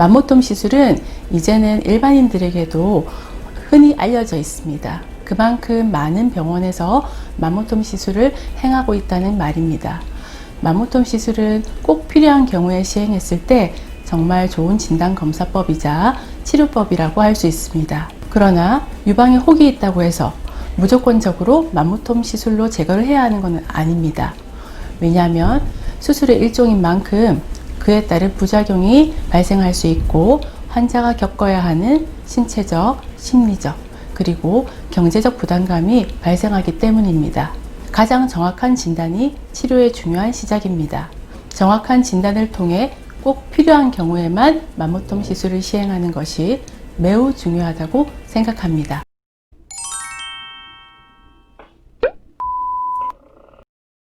맘모톰 시술은 이제는 일반인들에게도 흔히 알려져 있습니다. 그만큼 많은 병원에서 맘모톰 시술을 행하고 있다는 말입니다. 맘모톰 시술은 꼭 필요한 경우에 시행했을 때 정말 좋은 진단 검사법이자 치료법이라고 할 수 있습니다. 그러나 유방에 혹이 있다고 해서 무조건적으로 맘모톰 시술로 제거를 해야 하는 것은 아닙니다. 왜냐하면 수술의 일종인 만큼 그에 따른 부작용이 발생할 수 있고 환자가 겪어야 하는 신체적, 심리적, 그리고 경제적 부담감이 발생하기 때문입니다. 가장 정확한 진단이 치료의 중요한 시작입니다. 정확한 진단을 통해 꼭 필요한 경우에만 맘모톰 시술을 시행하는 것이 매우 중요하다고 생각합니다.